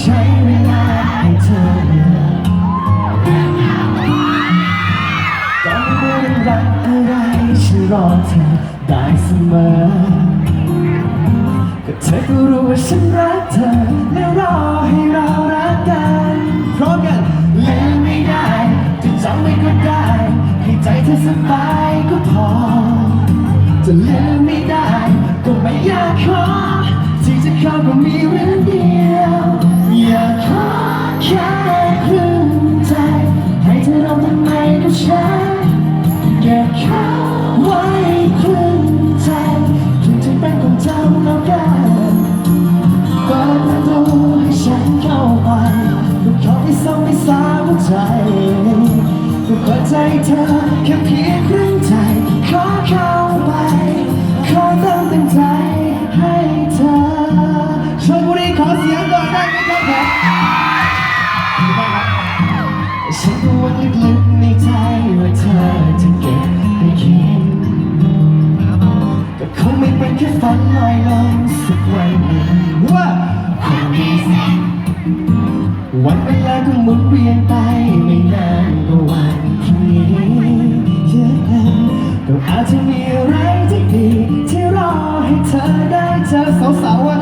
ใช้เวลาให้เธอก่อนไม่ได้รักอะไรฉันรอเธอได้เสมอ ก็เธอก็รู้ว่าฉันรักเธอและรอให้เรารักกันพร้อกันลืมไม่ได้จะจำไม่ได้ ให้ใจเธอสบายก็พอ จะลืมไม่ได้ ก็ไม่อยากขอที่จะขอก็มีเรื่องเดียว อยากขอแค่ครึ่งใจ ให้เธอลองทำไมกับฉันเก็บเขาไว้ครึ่งใจถึงจะเป็นของเจ้าแล้วกันเปิดประตูให้ฉันเข้าไปก็ขอให้ส่งให้สาหัวใจก็เปิดใจเธอแค่เพียง วันเวลาก็หมุนเวียนไปไม่นานก็วันพรุ่งนี้เยอะก็อาจจะมีอะไรที่ดีที่รอให้เธอได้เจอสาวๆ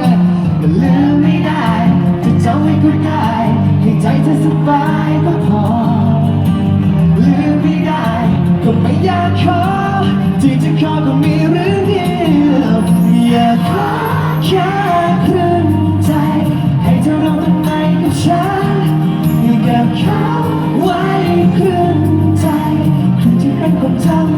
ที่เป็นข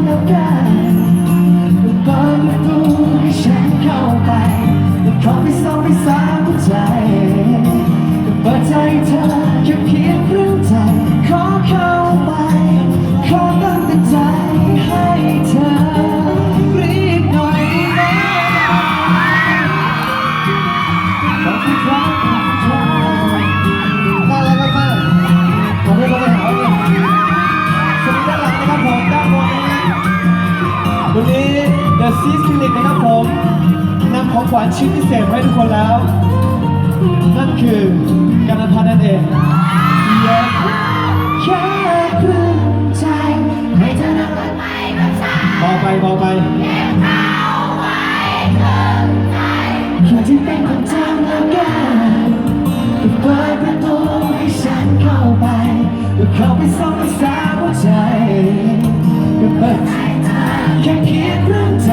ของขวัญชิ้นพิเศษมาให้ทุกคนแล้ว นั่นคือการนพัฒน์นั่นเองอยากแค่ครึ่งใจให้เธอนั่งเบาไปเบาไปแค่ที่เป็นคนทำแล้วกันก็เปิดประตูให้ฉันเข้าไปก็เข้าไปส่องไปสาหัวใจก็เปิดใจเธอแค่เพียงครึ่งใจ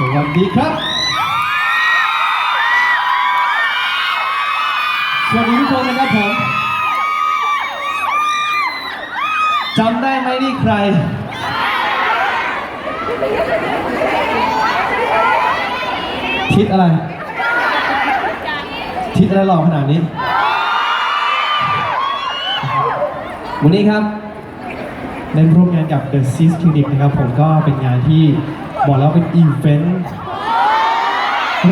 สวัสดีครับ สวัสดีทุกคนนะครับผมจำได้ไหมนี่ใคร ทิศอะไร ทิศอะไรหล่อขนาดนี้ วันนี้ครับได้ร่วมงานกับ The Seas Clinic นะครับ ผมก็เป็นงานที่ บอกแล้วเป็นอีเวนต์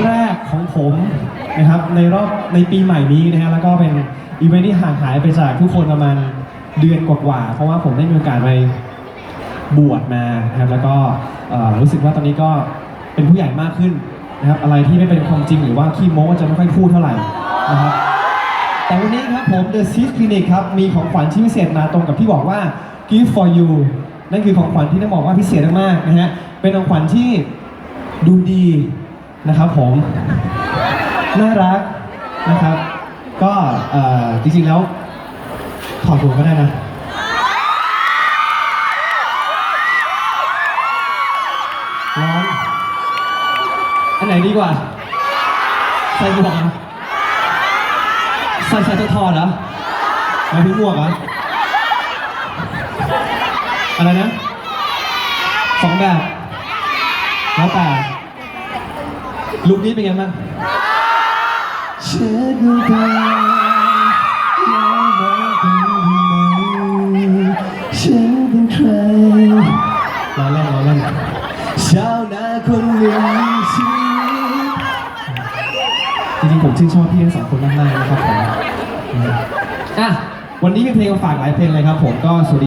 แรกของผมนะครับในรอบในปีใหม่นี้นะฮะแล้วก็เป็นอีเวนต์ที่ห่างหายไปจากทุกคนประมาณเดือนกว่าๆเพราะว่าผมได้มีโอกาสไปบวชมานะครับแล้วก็รู้สึกว่าตอนนี้ก็เป็นผู้ใหญ่มากขึ้นนะครับ อะไรที่ไม่เป็นความจริงหรือว่าขี้โม้จะไม่ค่อยพูดเท่าไหร่นะครับแต่วันนี้ครับผม The Seed Clinic ครับมีของขวัญที่พิเศษมาตรงกับที่บอกว่า Gift for you นั่นคือของขวัญที่ต้องบอกว่าพิเศษมากๆนะฮะเป็นของขวัญที่ดูดีนะครับผมน่ารักนะครับ ก็จริงๆแล้วถอดหัวก็ได้นะร้อนอันไหนดีกว่า ใส่หมวกใส่ใส่ตัวทอเหรอหมายถึงหมวกเหรอ อะไรนะสองแบบแล้วแต่ลุคนี้เป็นยังไงบ้างเชิดดูตาฉันเป็นใครรอเล่นรอเล่นชาวนาคนเลี้ยงชีพจริงๆผมชื่นชอบพี่ทั้งสองคนมากๆนะครับผมอะวันนี้มีเพลงมาฝากหลายเพลงเลยครับผมก็สวัสดี